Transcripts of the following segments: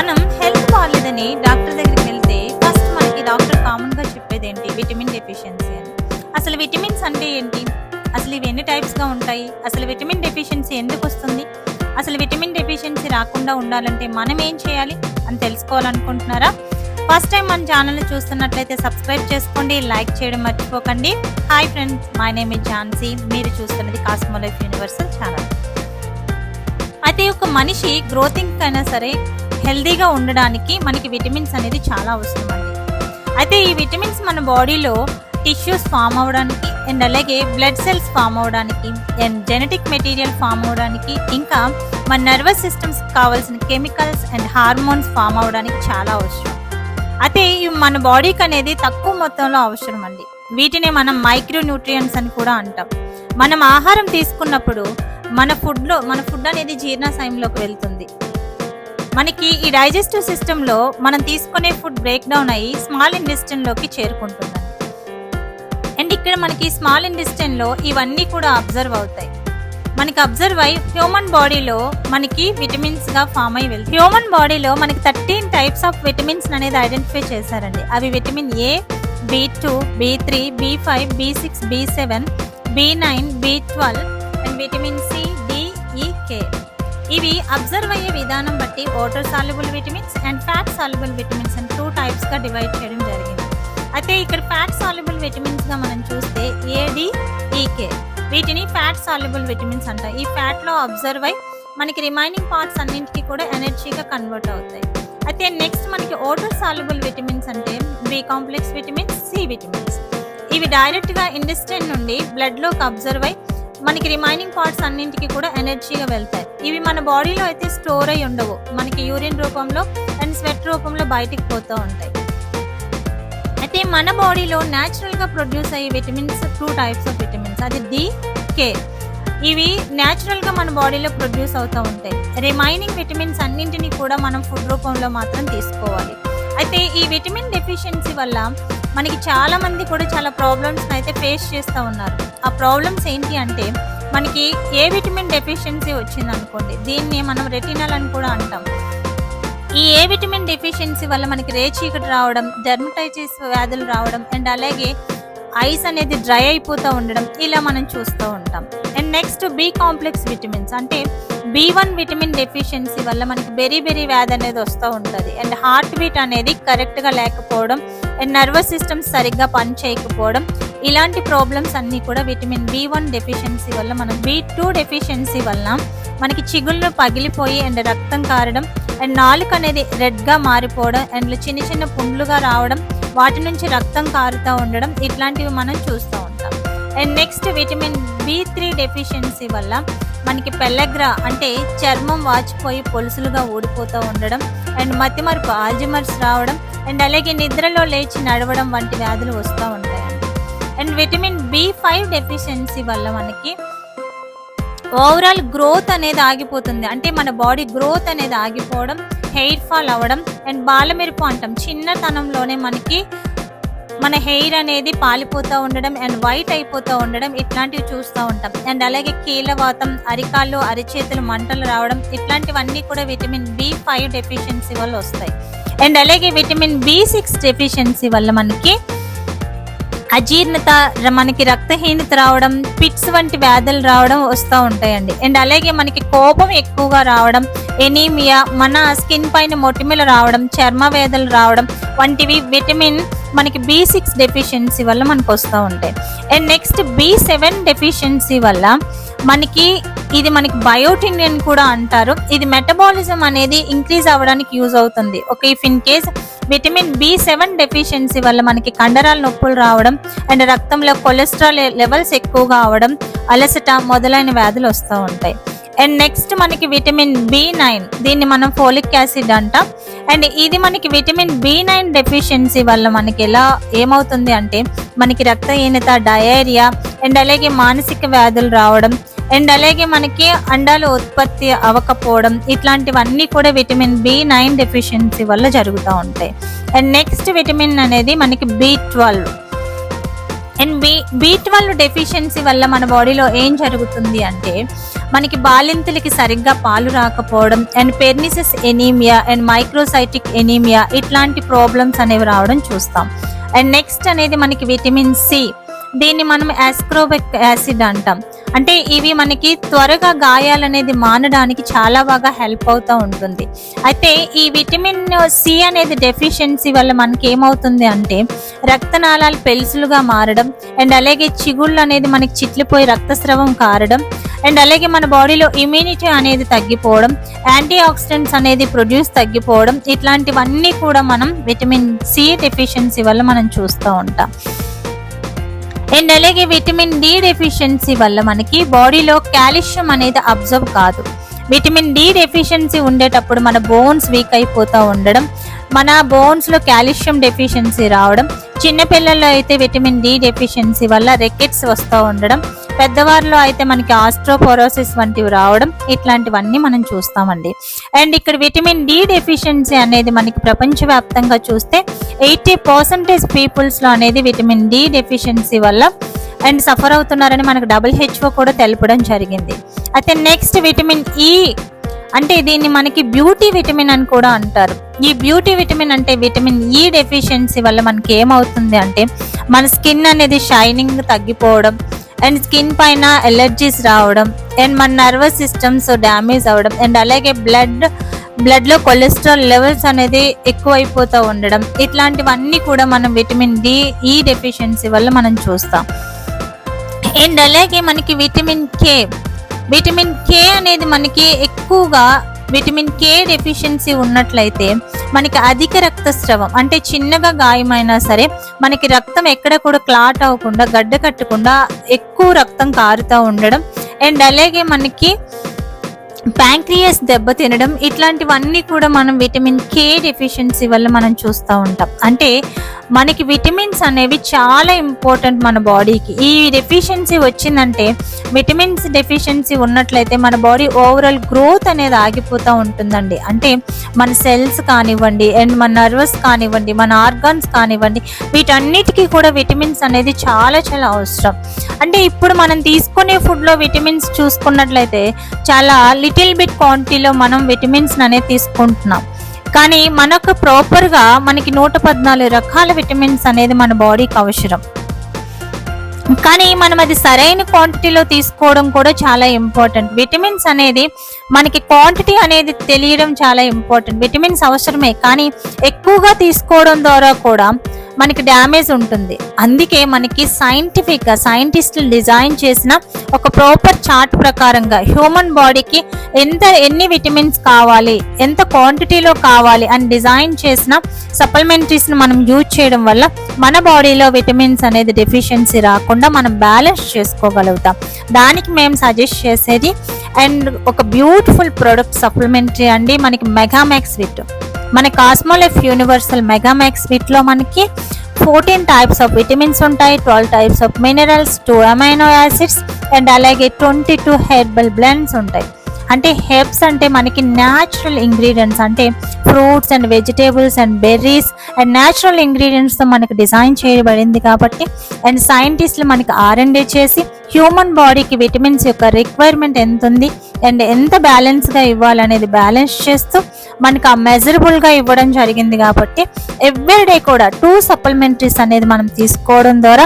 మనం హెల్త్ బాగాలేదని డాక్టర్ దగ్గరికి వెళ్తే ఫస్ట్ మనకి డాక్టర్ కామన్గా చెప్పేది ఏంటి? విటమిన్ డెఫిషియన్సీ అని. అసలు విటమిన్స్ అంటే ఏంటి? అసలు ఇవి ఎన్ని టైప్స్గా ఉంటాయి? అసలు విటమిన్ డెఫిషియన్సీ ఎందుకు వస్తుంది? అసలు విటమిన్ డెఫిషియన్సీ రాకుండా ఉండాలంటే మనం ఏం చేయాలి అని తెలుసుకోవాలనుకుంటున్నారా? ఫస్ట్ టైం మన ఛానల్ చూస్తున్నట్లయితే సబ్స్క్రైబ్ చేసుకోండి లైక్ చేయడం మర్చిపోకండి. Hi friends my name is Jhansi మీరు చూస్తున్నది కాస్మోలైఫ్ యూనివర్సల్ ఛానల్ అయితే ఒక మనిషి గ్రోతింగ్ అయినా సరే హెల్దీగా ఉండడానికి మనకి విటమిన్స్ అనేది చాలా అవసరం అండి అయితే ఈ విటమిన్స్ మన బాడీలో టిష్యూస్ ఫామ్ అవడానికి అండ్ అలాగే బ్లడ్ సెల్స్ ఫామ్ అవడానికి అండ్ జెనెటిక్ మెటీరియల్ ఫామ్ అవడానికి ఇంకా మన నర్వస్ సిస్టమ్స్ కావాల్సిన కెమికల్స్ అండ్ హార్మోన్స్ ఫామ్ అవడానికి చాలా అవసరం. అయితే ఇవి మన బాడీకి అనేది తక్కువ మొత్తంలో అవసరం అండి వీటిని మనం మైక్రో న్యూట్రియంట్స్ అని కూడా అంటాం. మనం ఆహారం తీసుకున్నప్పుడు మన ఫుడ్లో మన ఫుడ్ అనేది జీర్ణాశయంలోకి వెళ్తుంది. మనకి ఈ డైజెస్టివ్ సిస్టంలో మనం తీసుకునే ఫుడ్ బ్రేక్ డౌన్ అయ్యి స్మాల్ ఇంటెస్టైన్లోకి చేరుకుంటుంది. అండ్ ఇక్కడ మనకి స్మాల్ ఇంటెస్టైన్లో ఇవన్నీ కూడా అబ్జర్వ్ అవుతాయి. మనకి అబ్జర్వ్ అయ్యి హ్యూమన్ బాడీలో మనకి విటమిన్స్గా ఫామ్ అయి వెళ్తాయి. హ్యూమన్ బాడీలో మనకి థర్టీన్ టైప్స్ ఆఫ్ విటమిన్స్ అనేది ఐడెంటిఫై చేశారండి. అవి vitamin A B two B three B five B six B seven B nine B twelve and vitamin C ఇవి అబ్జర్వ్ అయ్యే విధానం బట్టి water soluble vitamins and fat soluble vitamins అని two టైప్స్గా divide చేయడం జరిగింది. అయితే ఇక్కడ ఫ్యాట్ సాల్యుబుల్ విటమిన్స్గా మనం చూస్తే A D E K e, వీటిని ఫ్యాట్ సాల్యుబుల్ విటమిన్స్ అంటాం ఈ ఫ్యాట్లో అబ్జర్వ్ అయ్యి మనకి రిమైనింగ్ పార్ట్స్ అన్నింటికి కూడా ఎనర్జీగా కన్వర్ట్ అవుతాయి. అయితే నెక్స్ట్ మనకి వాటర్ సాల్యుబుల్ విటమిన్స్ అంటే B complex vitamins C vitamins. ఇవి డైరెక్ట్గా ఇండస్ట్రీ నుండి బ్లడ్లోకి అబ్జర్వ్ అయ్యి మనకి రిమైనింగ్ పార్ట్స్ అన్నింటికి కూడా ఎనర్జీగా వెళ్తాయి. ఇవి మన బాడీలో అయితే స్టోర్ అయి ఉండవు. మనకి యూరిన్ రూపంలో అండ్ స్వెట్ రూపంలో బయటికి పోతూ ఉంటాయి. అయితే మన బాడీలో న్యాచురల్గా ప్రొడ్యూస్ అయ్యే vitamins two types of vitamins అది డి కే ఇవి న్యాచురల్గా మన బాడీలో ప్రొడ్యూస్ అవుతూ ఉంటాయి. రిమైనింగ్ విటమిన్స్ అన్నింటినీ కూడా మనం ఫుడ్ రూపంలో మాత్రం తీసుకోవాలి. అయితే ఈ విటమిన్ డెఫిషియన్సీ వల్ల మనకి చాలామంది కూడా చాలా ప్రాబ్లమ్స్ అయితే ఫేస్ చేస్తూ ఉన్నారు. ఆ ప్రాబ్లమ్స్ ఏంటి అంటే మనకి ఏ విటమిన్ డెఫిషియన్సీ వచ్చింది అనుకోండి దీన్ని మనం రెటినల్ అని కూడా అంటాం. ఈ ఏ విటమిన్ డెఫిషియన్సీ వల్ల మనకి రేచీకటి రావడం డెర్మటైటిస్ వ్యాధులు రావడం అండ్ అలాగే ఐస్ అనేది డ్రై అయిపోతూ ఉండడం ఇలా మనం చూస్తూ ఉంటాం. And next B complex vitamins అంటే బి వన్ విటమిన్ డెఫిషియన్సీ వల్ల మనకి బెరీ బెరీ వ్యాధి అనేది వస్తూ ఉంటుంది. అండ్ హార్ట్ బీట్ అనేది కరెక్ట్గా లేకపోవడం అండ్ నర్వస్ సిస్టమ్ సరిగ్గా పని చేయకపోవడం ఇలాంటి ప్రాబ్లమ్స్ అన్నీ కూడా విటమిన్ బి వన్ డెఫిషియన్సీ వల్ల మనం బి టూ డెఫిషియన్సీ వల్ల మనకి చిగుళ్ళు పగిలిపోయి అండ్ రక్తం కారడం అండ్ నాలుక అనేది రెడ్గా మారిపోవడం అండ్ చిన్న చిన్న పుండ్లుగా రావడం వాటి నుంచి రక్తం కారుతూ ఉండడం ఇట్లాంటివి మనం చూస్తూ ఉంటాం. And next vitamin B three deficiency వల్ల మనకి పెల్లగ్రా అంటే చర్మం వాచిపోయి పొలుసులుగా ఊడిపోతూ ఉండడం అండ్ మతిమరుపు ఆల్జిమర్స్ రావడం అండ్ అలాగే నిద్రలో లేచి నడవడం వంటి వ్యాధులు వస్తూ ఉంటాయి. And vitamin B five deficiency వల్ల మనకి ఓవరాల్ గ్రోత్ అనేది ఆగిపోతుంది. అంటే మన బాడీ గ్రోత్ అనేది ఆగిపోవడం హెయిర్ ఫాల్ అవ్వడం అండ్ బాలమెరుపు అంటాం. చిన్నతనంలోనే మనకి మన హెయిర్ అనేది పాలిపోతూ ఉండడం అండ్ వైట్ అయిపోతూ ఉండడం ఇట్లాంటివి చూస్తూ ఉంటాం. అండ్ అలాగే కీలవాతం అరికాళ్ళు అరిచేతులు మంటలు రావడం ఇట్లాంటివన్నీ కూడా విటమిన్ బి ఫైవ్ డెఫిషియన్సీ వల్ల వస్తాయి. అండ్ అలాగే విటమిన్ బి సిక్స్ డెఫిషియన్సీ వల్ల మనకి అజీర్ణత మనకి రక్తహీనత రావడం పిట్స్ వంటి వ్యాధులు రావడం వస్తూ ఉంటాయండి. అండ్ అలాగే మనకి కోపం ఎక్కువగా రావడం ఎనీమియా మన స్కిన్ పైన మొటిమలు రావడం చర్మ వేదలు రావడం వంటివి విటమిన్ మనకి బి సిక్స్ డెఫిషియన్సీ వల్ల మనకు వస్తూ ఉంటాయి. And next B seven deficiency వల్ల మనకి ఇది మనకి బయోటిన్ అని కూడా అంటారు. ఇది మెటబాలిజం అనేది ఇంక్రీజ్ అవ్వడానికి యూజ్ అవుతుంది. Okay if in case vitamin B seven deficiency వల్ల మనకి కండరాల నొప్పులు రావడం అండ్ రక్తంలో కొలెస్ట్రాల్ లెవెల్స్ ఎక్కువగా అవడం అలసట మొదలైన వ్యాధులు వస్తూ ఉంటాయి. అండ్ నెక్స్ట్ మనకి విటమిన్ బి నైన్ దీన్ని మనం ఫోలిక్ యాసిడ్ అంటాం. అండ్ ఇది మనకి విటమిన్ బి నైన్ డెఫిషియన్సీ వల్ల మనకి ఎలా ఏమవుతుంది అంటే మనకి రక్తహీనత డయేరియా అండ్ అలాగే మానసిక వ్యాధులు రావడం అండ్ అలాగే మనకి అండాలు ఉత్పత్తి అవ్వకపోవడం ఇట్లాంటివన్నీ కూడా విటమిన్ బి నైన్ డెఫిషియన్సీ వల్ల జరుగుతూ ఉంటాయి. అండ్ నెక్స్ట్ విటమిన్ అనేది మనకి B twelve and B B twelve deficiency వల్ల మన బాడీలో ఏం జరుగుతుంది అంటే మనకి బాలింతలకి సరిగ్గా పాలు రాకపోవడం and pernicious anaemia and microcytic anaemia ఇట్లాంటి ప్రాబ్లమ్స్ అనేవి రావడం చూస్తాం. అండ్ నెక్స్ట్ అనేది మనకి విటమిన్ సి దీన్ని మనం యాస్క్రోబిక్ యాసిడ్ అంటాం. అంటే ఇవి మనకి త్వరగా గాయాలనేది మానడానికి చాలా బాగా హెల్ప్ అవుతూ ఉంటుంది. అయితే ఈ విటమిన్ సి అనేది డెఫిషియన్సీ వల్ల మనకి ఏమవుతుంది అంటే రక్తనాళాలు పెలుసులుగా మారడం అండ్ అలాగే చిగుళ్ళు అనేది మనకి చిట్లిపోయి రక్తస్రావం కారడం అండ్ అలాగే మన బాడీలో ఇమ్యూనిటీ అనేది తగ్గిపోవడం యాంటీ ఆక్సిడెంట్స్ అనేది ప్రొడ్యూస్ తగ్గిపోవడం ఇట్లాంటివన్నీ కూడా మనం విటమిన్ సి డెఫిషియన్సీ వల్ల మనం చూస్తూ ఉంటాం. అండ్ అలాగే విటమిన్ డి డెఫిషియన్సీ వల్ల మనకి బాడీలో కాల్షియం అనేది అబ్జర్వ్ కాదు. విటమిన్ డి డెఫిషియన్సీ ఉండేటప్పుడు మన బోన్స్ వీక్ అయిపోతూ ఉండడం మన బోన్స్లో కాల్షియం డెఫిషియన్సీ రావడం చిన్నపిల్లల్లో అయితే విటమిన్ డి డెఫిషియన్సీ వల్ల రెకెట్స్ వస్తూ ఉండడం పెద్దవారిలో అయితే మనకి ఆస్ట్రోపోరోసిస్ వంటివి రావడం ఇట్లాంటివన్నీ మనం చూస్తామండి. అండ్ ఇక్కడ విటమిన్ డి డెఫిషియన్సీ అనేది మనకి ప్రపంచవ్యాప్తంగా చూస్తే ఎయిటీ పర్సెంటేజ్ పీపుల్స్లో అనేది విటమిన్ డి డెఫిషియన్సీ వల్ల అండ్ సఫర్ అవుతున్నారని మనకు డబుల్ హెచ్ఓ కూడా తెలపడం జరిగింది. అయితే నెక్స్ట్ విటమిన్ ఈ అంటే దీన్ని మనకి బ్యూటీ విటమిన్ అని కూడా అంటారు. ఈ బ్యూటీ విటమిన్ అంటే విటమిన్ ఈ డెఫిషియన్సీ వల్ల మనకి ఏమవుతుంది అంటే మన స్కిన్ అనేది షైనింగ్ తగ్గిపోవడం అండ్ స్కిన్ పైన ఎలర్జీస్ రావడం అండ్ మన నర్వస్ సిస్టమ్స్ డ్యామేజ్ అవ్వడం అండ్ అలాగే బ్లడ్ బ్లడ్లో కొలెస్ట్రాల్ లెవెల్స్ అనేది ఎక్కువైపోతూ ఉండడం. ఇట్లాంటివన్నీ కూడా మనం విటమిన్ డి ఈ డెఫిషియన్సీ వల్ల మనం చూస్తాం. అండ్ అలాగే మనకి విటమిన్ కే విటమిన్ కే అనేది మనకి ఎక్కువగా విటమిన్ కే డెఫిషియన్సీ ఉన్నట్లయితే మనకి అధిక రక్తస్రావం అంటే చిన్నగా గాయమైనా సరే మనకి రక్తం ఎక్కడ కూడా క్లాట్ అవ్వకుండా గడ్డ కట్టకుండా ఎక్కువ రక్తం కారుతూ ఉండడం. అండ్ అలాగే మనకి ప్యాంక్రియస్ దెబ్బ తినడం ఇట్లాంటివన్నీ కూడా మనం విటమిన్ కే డెఫిషియన్సీ వల్ల మనం చూస్తూ ఉంటాం. అంటే మనకి విటమిన్స్ అనేవి చాలా ఇంపార్టెంట్ మన బాడీకి. ఈ డెఫిషియన్సీ వచ్చిందంటే విటమిన్స్ డెఫిషియన్సీ ఉన్నట్లయితే మన బాడీ ఓవరాల్ గ్రోత్ అనేది ఆగిపోతూ ఉంటుందండి. అంటే మన సెల్స్ కానివ్వండి అండ్ మన నర్వస్ కానివ్వండి మన ఆర్గాన్స్ కానివ్వండి వీటన్నిటికీ కూడా విటమిన్స్ అనేది చాలా చాలా అవసరం. అంటే ఇప్పుడు మనం తీసుకునే ఫుడ్లో విటమిన్స్ చూసుకున్నట్లయితే చాలా లిటిల్ బిట్ క్వాంటిటీలో మనం విటమిన్స్ అనేది తీసుకుంటున్నాం. కానీ మనకు ప్రాపర్గా మనకి నూట పద్నాలుగు రకాల విటమిన్స్ అనేది మన బాడీకి అవసరం. కానీ మనం అది సరైన క్వాంటిటీలో తీసుకోవడం కూడా చాలా ఇంపార్టెంట్ విటమిన్స్ అనేది మనకి క్వాంటిటీ అనేది తెలియడం చాలా ఇంపార్టెంట్ విటమిన్స్ అవసరమే కానీ ఎక్కువగా తీసుకోవడం ద్వారా కూడా మనకి డ్యామేజ్ ఉంటుంది. అందుకే మనకి సైంటిఫిక్గా సైంటిస్టులు డిజైన్ చేసిన ఒక ప్రాపర్ చార్ట్ ప్రకారంగా హ్యూమన్ బాడీకి ఎంత ఎన్ని విటమిన్స్ కావాలి ఎంత క్వాంటిటీలో కావాలి అని డిజైన్ చేసిన సప్లిమెంటరీస్ని మనం యూజ్ చేయడం వల్ల మన బాడీలో విటమిన్స్ అనేది డెఫిషియన్సీ రాకుండా మనం బ్యాలెన్స్ చేసుకోగలుగుతాం. దానికి మేము సజెస్ట్ చేసేది అండ్ ఒక బ్యూటిఫుల్ ప్రొడక్ట్ సప్లిమెంటరీ అండి మనకి మెగామ్యాక్స్ విట్ మన కాస్మోలెఫ్ యూనివర్సల్ మెగామాక్స్ విట్లో మనకి ఫోర్టీన్ టైప్స్ ఆఫ్ విటమిన్స్ ఉంటాయి twelve types of minerals two amino acids and అలాగే ట్వంటీ టూ హెర్బల్ బ్లెండ్స్ ఉంటాయి. అంటే హెర్బ్స్ అంటే మనకి న్యాచురల్ ఇంగ్రీడియంట్స్ అంటే fruits and vegetables and berries and natural ఇంగ్రీడియంట్స్తో మనకి డిజైన్ చేయబడింది కాబట్టి అండ్ సైంటిస్టులు మనకి ఆర్ఎండే చేసి హ్యూమన్ బాడీకి విటమిన్స్ యొక్క రిక్వైర్మెంట్ ఎంత ఉంది అండ్ ఎంత బ్యాలెన్స్గా ఇవ్వాలనేది బ్యాలెన్స్ చేస్తూ మనకు ఆ మెజరబుల్గా ఇవ్వడం జరిగింది కాబట్టి ఎవ్రీడే కూడా టూ సప్లిమెంటరీస్ అనేది మనం తీసుకోవడం ద్వారా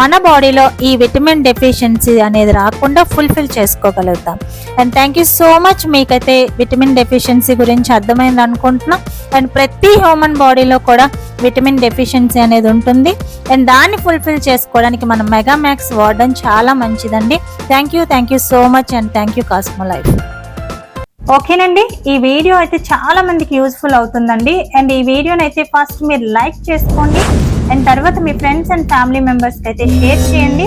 మన బాడీలో ఈ విటమిన్ డెఫిషియన్సీ అనేది రాకుండా ఫుల్ఫిల్ చేసుకోగలుగుతాం. And thank you so much మీకైతే విటమిన్ డెఫిషియన్సీ గురించి అర్థమైంది అనుకుంటున్నాం. అండ్ ప్రతి హ్యూమన్ బాడీలో కూడా విటమిన్ డెఫిషియన్సీ అనేది ఉంటుంది. అండ్ దాన్ని ఫుల్ఫిల్ చేసుకోవడానికి మనం మెగా మ్యాక్స్ వాడడం చాలా మంచిదండి. Thank you thank you so much and thank you Cosmo life ఓకేనండి ఈ వీడియో అయితే చాలా మందికి యూస్ఫుల్ అవుతుందండి. అండ్ ఈ వీడియోని అయితే ఫస్ట్ మీరు లైక్ చేసుకోండి. అండ్ తర్వాత మీ ఫ్రెండ్స్ అండ్ ఫ్యామిలీ మెంబర్స్కి అయితే షేర్ చేయండి.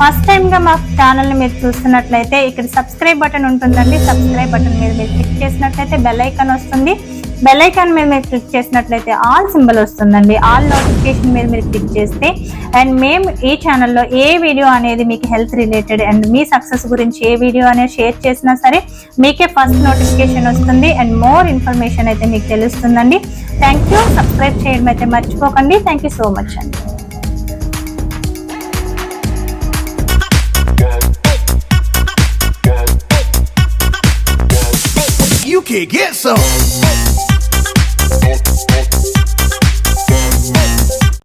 ఫస్ట్ టైంగా మా ఛానల్ని మీరు చూస్తున్నట్లయితే ఇక్కడ సబ్స్క్రైబ్ బటన్ ఉంటుందండి. సబ్స్క్రైబ్ బటన్ మీద మీరు క్లిక్ చేసినట్లయితే బెల్ ఐకాన్ వస్తుంది. బెల్ ఐకాన్ మీద మీరు క్లిక్ చేసినట్లయితే ఆల్ సింబల్ వస్తుందండి. ఆల్ నోటిఫికేషన్ మీద మీరు క్లిక్ చేస్తే అండ్ మేము ఈ ఛానల్లో ఏ వీడియో అనేది మీకు హెల్త్ రిలేటెడ్ అండ్ మీ సక్సెస్ గురించి ఏ వీడియో అనేది షేర్ చేసినా సరే మీకే ఫస్ట్ నోటిఫికేషన్ వస్తుంది అండ్ మోర్ ఇన్ఫర్మేషన్ అయితే మీకు తెలుస్తుందండి. థ్యాంక్ యూ సబ్స్క్రైబ్ చేయడం అయితే మర్చిపోకండి. థ్యాంక్ యూ సో మచ్ అండి. get some.